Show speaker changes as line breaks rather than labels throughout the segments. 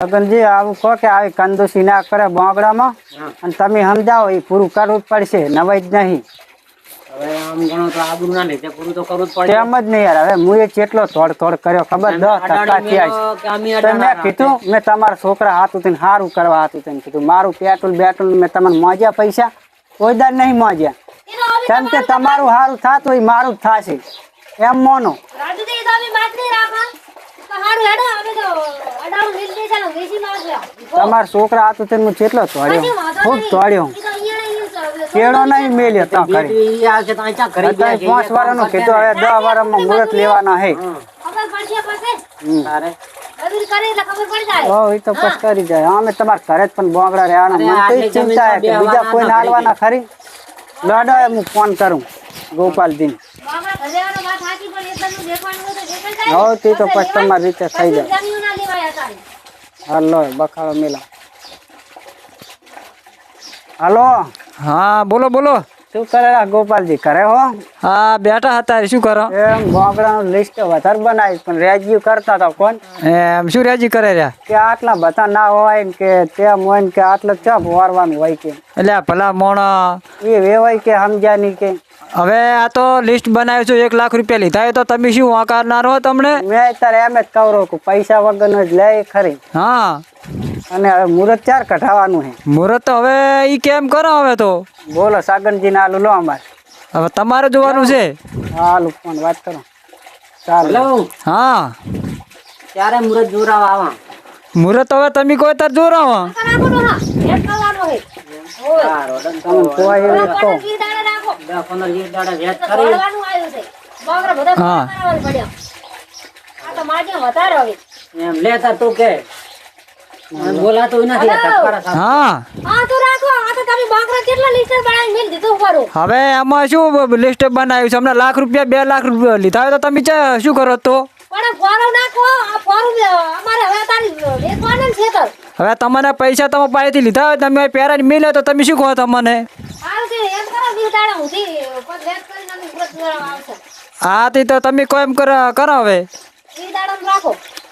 લગનજી આવું કહો કે આવી કંદુસી ના કરે બોગડામાં અને તમે સમજાવો એ પૂરું કરવું જ પડશે નવાઈ જ નહીં.
હવે આમ ગણો તો આબરૂ ના લીધે પૂરું તો કરવું જ પડશે.
તેમ જ નહીં યાર હવે હું કેટલો થોડ થોડ કર્યો ખબર દસ ટકા
અડાડી
થયા
મેલો કે આમી
છે તો મેં કીધું મેં તમારા છોકરા હાથું થઈને સારું કરવા હાથું કીધું મારું પેટ્રોલ બેટ્રોલ મેં તમને મોજ્યા પૈસા કોઈ દર નહીં મોજ્યા કેમ કે તમારું સારું થાતું હોય મારું જ થશે. એમ મોનો. તમારા છોકરા હતો હું કેટલો તોડ્યો ખૂબ તોડ્યો કેળો નહીં મેલ્યો
તો કરી
અત્યારે પાંચ વારનો કીધું હવે દસ વારમાં મુહૂર્ત લેવાના હે. ગોપાલજી
હોય
હો તે તો પછી તમારી રીતે થઈ જાય. હાલો બખાડો મેલા. હાલો.
હા બોલો બોલો.
શું કરે ગોપાલજી? કરે હો?
હા બેઠા હતા. શું કરો?
એમ બોંગડાનું લિસ્ટ વધારે બનાવી પણ રેજ્યુ કરતા હતા કોણ
એમ શું રેજી કરે રહ્યા?
કે આટલા બધા ના હોય ને કે તેમ હોય ને કે આટલે ચપ વારવાનું હોય કે.
એટલે ભલા મોણ.
એ વેવાય કે સમજ્યા નહીં કે.
હવે આ તો લિસ્ટ બનાવ્યું છું એક લાખ રૂપિયા લીધા હોય તો તમે શું વાંકારનાર હો તમને?
મેં તારે એમ જ કહું કે પૈસા વગરનો જ લે ખરી.
હા.
અને હવે મુહૂર્ત ચાર કઢાવવાનું છે.
મુહૂર્ત તો હવે ઈ કેમ કરો હવે તો?
બોલો સાગનજી ના આલુ લો અમારે.
હવે તમારે જોવાનું છે.
હાલું ફોન વાત કરો. ચાલો.
હેલો.
હા.
ત્યારે મુરત જોરાવા આવા?
મુહૂર્ત હવે તમે કોઈ તાર જો
સારો ડન
કોઈ
પંદર વીસ દાડા વેચ કરી.
બધા
હા.
કરાવવા આ તો માજે વધારે હવે.
એમ લેતા તું કે. બોલાતું નથી આ
હા.
તો રાખો આ તો તમે બાકરા કેટલા લીટર બનાવી મેલ દીધું ખરું
હવે આમાં શું લિસ્ટ બનાવ્યું છે? હમણાં લાખ રૂપિયા બે લાખ રૂપિયા લીધા. હોય તો તમે ચા- શું કરો તો?
પણ ફોરો નાખો આ ફોરો અમારે હવે તારી વેચવાનું છે તો
હવે તમને પૈસા તમે પાસેથી લીધા હોય તમે પહેરાને મિલે તો તમે શું કહો તમને? હા તે તો તમે કોઈ એમ કરો કરો હવે.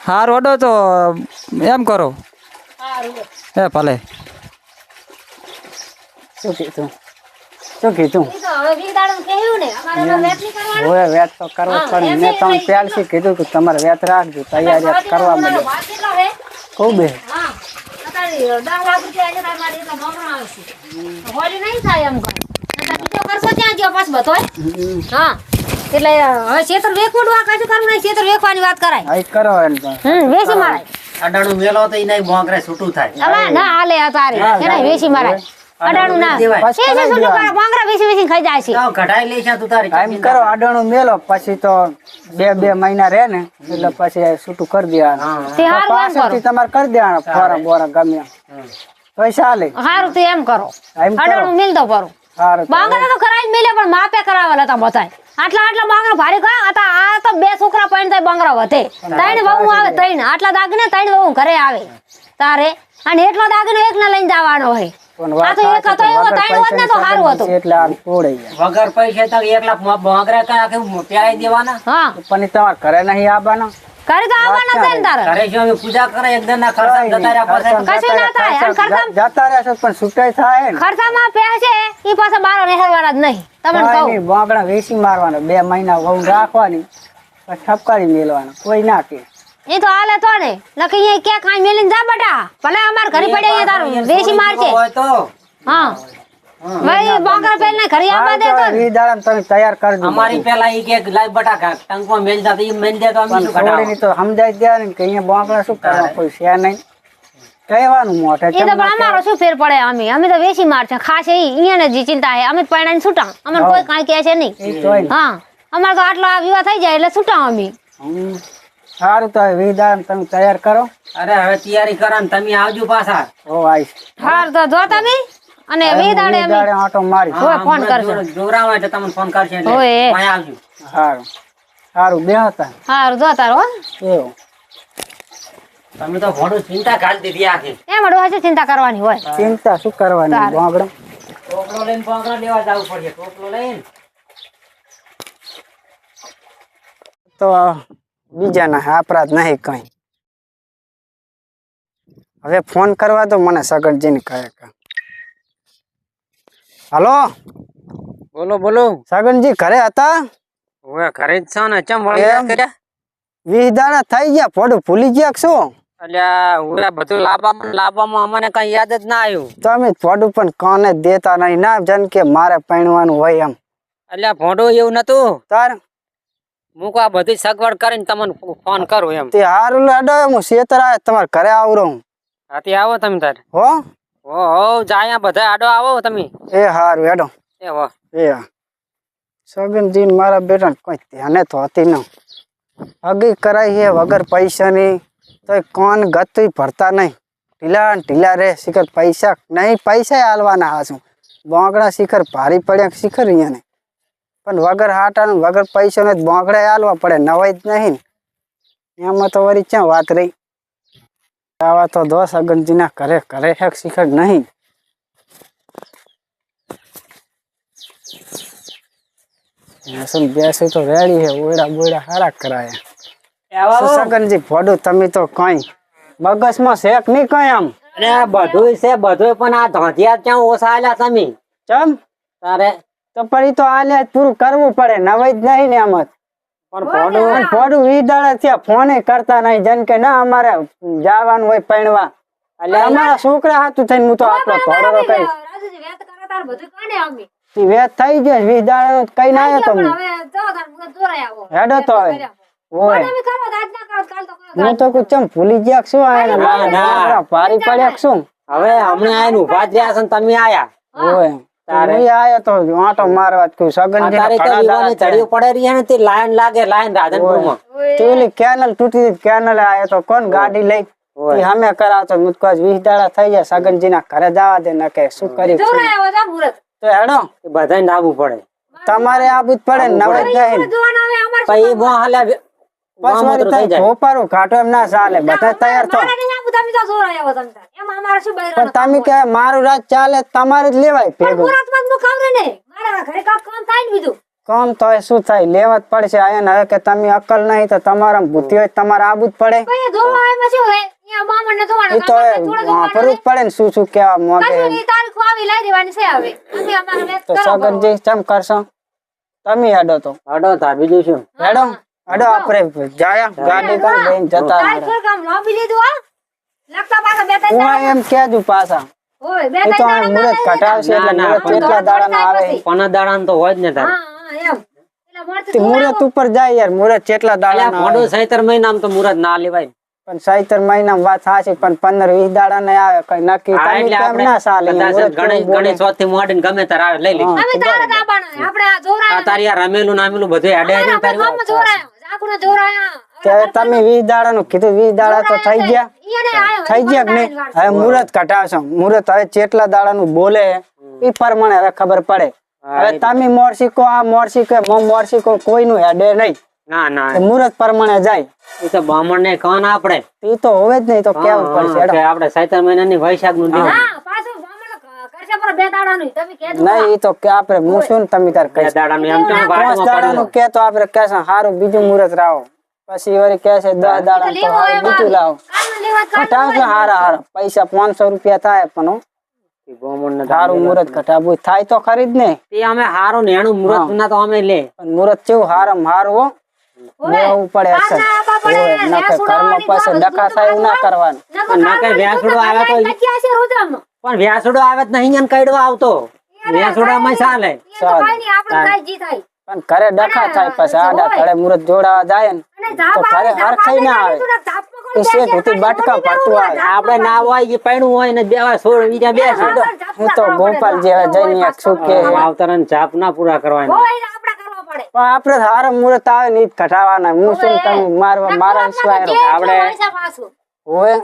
હા રોડો તો એમ કરો. હે ભલે.
શું કીધું શું કીધું?
ઈ તો હવે
વેત તો કરવો મેં તમને પહેલથી કીધું? કે તમારે વેત રાખજો તૈયારી કરવા ખૂબ
એટલે એમ હવે છેતર વેકવું આ કશું કરવું નહીં છેતર વેકવાની વાત કરાય.
આઈ કરો એને
હમ વેસી મારાય.
અડાડું મેલો તો ઈ નહીં બોંકરે છૂટું થાય.
હવે ના હાલે અતારે એને વેસી મારાય. અડાણું ના.
દેવાય.
છે શું લોકો બાંગરા વેસી વેસી ખાઈ જાય છે.
તો કઢાઈ લઈશ તું તારી
એમ કરો આડણું મેલો પછી તો બે બે મહિના રહે ને એટલે પછી છૂટું કરી દેવાનું.
તે હારું એમ કરો.
તમારે કરી દેવાના ફોરા બોરા ગમે. એમ. પૈસા
હારું તે એમ કરો. અડાણું મિલ દો પરું બાંગરા તો કરાવી જ મિલે પણ માપે કરાવેલા હતા બધાય. આટલા આટલા બાંગરા ભારે કા હતા આ તો બે છોકરા પણ થાય બાંગરા વધે. ત્રણ વહુ આવે ત્રણ. આટલા દાગને ત્રણ વહુ ઘરે આવે. તારે. અને એટલો દાગનો એક ને લઈને જવાનો હોય.
વગર પૈસે તો એક લાખ બોંકરે કયા પ્યાય દેવાના?
પણ તમારે ઘરે નહીં આવવાના?
ઘરે તો આવવાના છે ને તારે.
ઘરે શું અમે પૂજા કરે એક ના ખર્ચા જતા રહ્યા પાછા.
કશું ના થાય અને ખર્ચા
જતા રહેશો પણ છૂટાઈ થાય ને.
ખર્ચામાં પૈસે ઈ પાછા બારો રહેવાના જ નહીં. તમને કહું.
નહીં, બાંગડા વેચી મારવાના બે મહિના વહુ રાખવાની છપકારી ઠપકારી મેલવાના કોઈ ના કે.
એ તો હાલે તો ને. નકી અહીંયા ક્યાં કાંઈ મેલીને જા બટા. ભલે અમાર ઘરે પડે અહીંયા તારું વેસી મારશે
હોય
હા. ભાઈ બોંગરા પેલ ને ઘરે આવવા દે તો
ઈ દાડા તમે તૈયાર કરજો
અમારી પેલા ઈ કે લાઈ બટાકા ટંકો મેલ જાતો ઈ મેલ દે તો અમે
પણ
શું કઢાવવા?
ની તો સમજાઈ દે ને કે અહીંયા બોંગરા શું કરવા કોઈ છે નહીં. કહેવાનું મોટે
એ તો પણ
ના
અમારો શું ફેર પડે અમે? અમે તો વેસી માર છે. ખાસ એ અહીંયા જે ચિંતા હે અમે પરણાને છૂટા. અમને કોઈ કાઈ કહે છે નહીં?
ઈ ને.
હા. અમારે તો આટલા વિવાહ થઈ જાય એટલે છૂટા અમે.
સારું તો વિધાન તમે તૈયાર કરો.
અરે હવે તૈયારી કરો ને તમે આવજો પાછા.
ઓ આવીશ
હાર તો જો તમે અને વે દાડે
ઈ
અમે
દાડે આંટો મારી
હોય ફોન કરજો
જોરાવ એટલે તમને ફોન કરશે એટલે. અહીં આવજો.
સારું સારું બે હતા.
સારું જો તારો હો.
એવું.
તમે તો ઘણું ચિંતા કાઢ દીધી આખી.
એમ અડવા છે ચિંતા કરવાની હોય.
ચિંતા શું કરવાની. બાંગડા
ટોપલો લઈને પાંકડા લેવા જવું પડશે ટોપલો લઈને.
તો બીજાના અપરાધ નહીં કઈ. હવે ફોન કરવા તો મને સગનજીને કહે હલો?
બોલો બોલો.
સગનજી ઘરે હતા?
હવે ઘરે જ છો ને. ચમ? કર્યા?
વીસ દાડા થઈ ગયા ફોડું ભૂલી ગયા શું?
અલ્યા હું બધું લાવવામાં લાવવામાં અમને કઈ યાદ જ ના આવ્યું.
તમે ફોડું પણ કોને દેતા નહીં? ના જન કે મારે પહેણવાનું હોય એમ.
અલ્યા ભોંડો એવું નતું.
તાર?
હું આ બધી સગવડ કરીને તમને ફોન કરું એમ.
તે હારું લાડો હું શેતર આવે તમારે ઘરે આવરો હું.
હાથી આવો તમે તાર.
હો?
હો હો જાય બધા આડો આવો તમે.
એ હારું હેડો.
એ હો.
એ હા. સગનજી મારા બેટા કોઈ ધ્યાને તો હતી ન. અગી કરાઈ છે વગર પૈસાની તો કોણ ગતું ભરતા નહીં. ઢીલા ઢીલા રે શિખર પૈસા નહીં પૈસા હાલવાના હાસું. બોંગડા શિખર ભારી પડ્યા શિખર અહીંયા પણ વગર હાટાનું વગર પૈસાને જ બોંગડા હાલવા પડે નવાય જ નહીં ને. એમાં તો વળી ક્યાં વાત રહી? આવા તો દો સગનજીના ઘરે ઘરે છે કે શિખર નહીં. બેસું બેસું તો રેડી હે ઓયડા બોયડા હારા કરાયા. સગનજી ફોડું તમે તો કઈ મગજમાં શેક નહીં કઈ આમ?
અરે બધું છે બધું પણ આ ધોધિયા ક્યાં ઓછા આલ્યા તમે?
ચમ?
તારે
તો ઈ તો આલે જ પૂરું કરવું પડે નવાઈ જ નહીં ને આમ જ
પણ
ફોડું વી દાડા થયા ફોને કરતા નહીં જેમ કે ના અમારે જવાનું હોય પૈણવા એટલે અમારા છોકરા હાથું થઈને હું તો આપણો ધોળો કઈ
વેત
થઈ ગયો વી દાડા કઈ ના આવ્યો તો
પણ
હું.
હવે જાઓ તાર મુકત દોરાય આવો
હેડો તો હવે.
તમે
હું તો કુછ ચમ ભૂલી ગયા છું શું આયા
ના,
પડ્યા છું શું
હવે હમણાં આયનું ઊભા જ છે ને તમે આયા
ઓય
તારે?
આયો તો આંટો મારવા જ સગન
તારે તો યુવાને ચડિયું પડે રહી ને? તે લાઈન લાગે લાઈન રાધનપુરમાં.
પેલી કેનલ તૂટી કેનલ આયો તો કોણ? ગાડી લઈ.
ઓય.
ઈ કરાવતો મુજકો આજ વીસ દાડા થઈ જાય સગનજી ના ઘરે જવા દે ન કે શું કરી
જા મુરત.
તો હેડો.
બધાને ડાબું પડે.
તમારે આબુ જ પડે ને નવે જ નહીં
જોવાના હવે અમાર
પછી મોં
પછી
થઈ જાય.
ભોપારું ઘાટો એમ ના ચાલે બધા તૈયાર થો.
મારે નહીં આવું તમે તો તમે. અમારે શું
પણ તમે કે મારું રાત ચાલે તમારે જ લેવાય ભેગું.
ને મારા ઘરે કામ થાય ને બીજું.
કામ તો એ શું થાય લેવા જ પડશે. આયન હવે કે તમે અકલ નહીં તો તમારા બુદ્ધિ હોય તમારે આબુ જ પડે.
ભાઈ ધોવા એમાં શું હોય? અહીંયા બામણ ને ધોવાના
એ તો
કામ થોડું ધોવાના
વાપરવું જ પડે ને શું શું કેવા મોગે.
કશું નહીં, આવી લઈ દેવાની છે હવે. અમે અમારે વેત
તો
કરો.
સગનજી ચમ કરશો? તમે હેડો તો.
હડો તાર બીજું શું?
હેડો. હેડો આપણે જાયા. ગાડી જતા
કામ લોબી લીધું હા.
હું એમ કેજુ પાછા?
હોય બે
તો મુરત કટાવશે એટલે મુરત કેટલા દાડા આવે.
પના દાડા તો હોય જ ને તારે.
હા હા એમ.
મુરત ઉપર જાય યાર મુરત કેટલા દાડા
ભોંડો સૈતર મહિનામાં તો મુરત ના લેવાય.
પણ સાઈતર મહિના વાત સાચી પણ પંદર વીસ દાડા ને આવે. કઈ નક્કી
એટલે આપણે
ના ચાલે
કદાચ ગણેશ? ગણેશ ચોથથી મોડીને ગમે તારે આવે લઈ લઈશું
અમે તારે જ આપણે આ જોરાયા
તારી આ રમેલું નામેલું બધું તારી
જોરાયા. જોરાયા.
તે તમે વીસ દાડા નું કીધું વીસ દાડા તો થઈ ગયા. થઈ ગયા કે નહીં? હવે મુહૂર્ત કઢાવશો. મુહૂર્ત હવે જેટલા દાડા નું બોલે એ પ્રમાણે હવે ખબર પડે. હવે તમે મોરસીકો આ મોરસીકો મો મોરસીકો કોઈનું હેડે નહીં.
ના ના.
મુહૂર્ત પ્રમાણે જાય.
એ તો બ્રાહ્મણ ને કાન આપણે.
એ તો હોવે જ નહીં તો કેવું પડશે
કે. આપણે સૈતર મહિનાની વૈશાખનું નહીં
હા, પાછું ગામડે કરશે પર બે દાડાનું. તમે કહેજો.
નહીં તો કે આપણે હું શું ને તમે તાર
દાડાનું
દાડાનું
પડ્યું.
કે તો આપણે કહેશે સારું બીજું મુહૂર્ત લાવો પછી વળી છે દસ દાડા તો
લેવો
બીજું લાવો.
જ
કટાવશે હારા હારા. પૈસા પાંચસો રૂપિયા થાય પણ સારું મુહૂર્ત કટાવવું થાય તો ખરીદ ને.
તે અમે હારું નેણું મુરત ના તો અમે લે.
પણ મુહૂર્ત કેવું હારામ હારું હો. લેવું પડે અસર.
ના આપવા પડે,
ઓય, નકર
ભેંસુડો
ઘરમાં પાસે ડખા થાય એવું ના કરવાનું.
નકર
ના કઈ ભેંસુડો આવે તો. પણ વ્યાસુડો આવે તો નહીં એને કઈડવા આવતો. ચાલે.
કાંઈ જી થાય.
પણ ઘરે ડખા થાય પછી આડા ઘરે મુહૂર્ત જોડાવા જાય ને.
ધાપ
ના
હોય કે પૈણું હોય ને બેવા બીજા બે
હું તો ગોપાલ જેવા જઈને એક કે?
આવતારા ને ના પૂરા કરવાના.
હોય ને આપણે કરવો પડે.
પણ આપણે હારો મુહૂર્ત આવે ને કઢાવાના. હું શું તમે મારવા મારા
જે હોય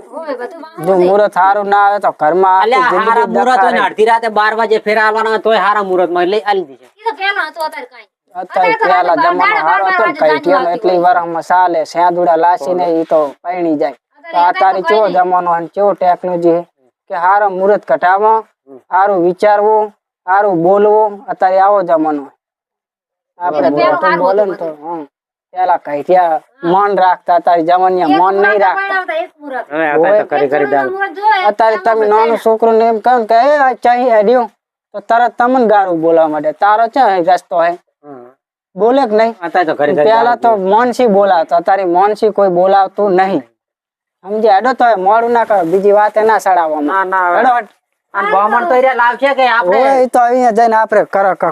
જો મુહૂર્ત સારું ના આવે તો ઘરમાં
અલ્યા હારા મુહૂર્ત હોય ને અડધી રાતે બાર વાગે ફેરા આવવાના હોય તોય હારા મુહૂર્તમાં લઈ આલી દીધે.
ઈ હતો, અત્યારે કાંઈ.
અત્યારે પેલા જમાનો હારો હતો ને કઈ થયો એટલી વારમાં ચાલે સેંદુડા લાસીને ઈ તો પૈણી જાય. તો અત્યારે કેવો જમાનો અને કેવો ટેકનોલોજી કે હારો મુહૂર્ત કઢાવો સારું વિચારવું સારું બોલવું. અત્યારે આવો જમાનો. આપણે
પેલું
બોલે ને તો હમ. પેલા કઈઠિયા મન રાખતા તારી જવાનિયા મન નહીં રાખતા.
હવે આ તો કરી કરી દાવ
અત્યારે તમે નાનું છોકરું ને એમ કહો કે એ આ ચાહી હેડ્યું તો તરત તમને ગારું બોલવા માટે તારો છે રસ્તો હે. બોલે કે નહીં? પેલા તો મોનસી બોલાવતો અત્યારે મોનસી કોઈ બોલાવતું નહીં. સમજે હેડો તો મોડું ના કરો બીજી વાત એ ના સડાવવામાં.
ના ના
હેડો.
બ્રાહ્મણ તો અહીંયા લાવશે કે આપણે?
તો અહીંયા જઈને આપણે કરો કરો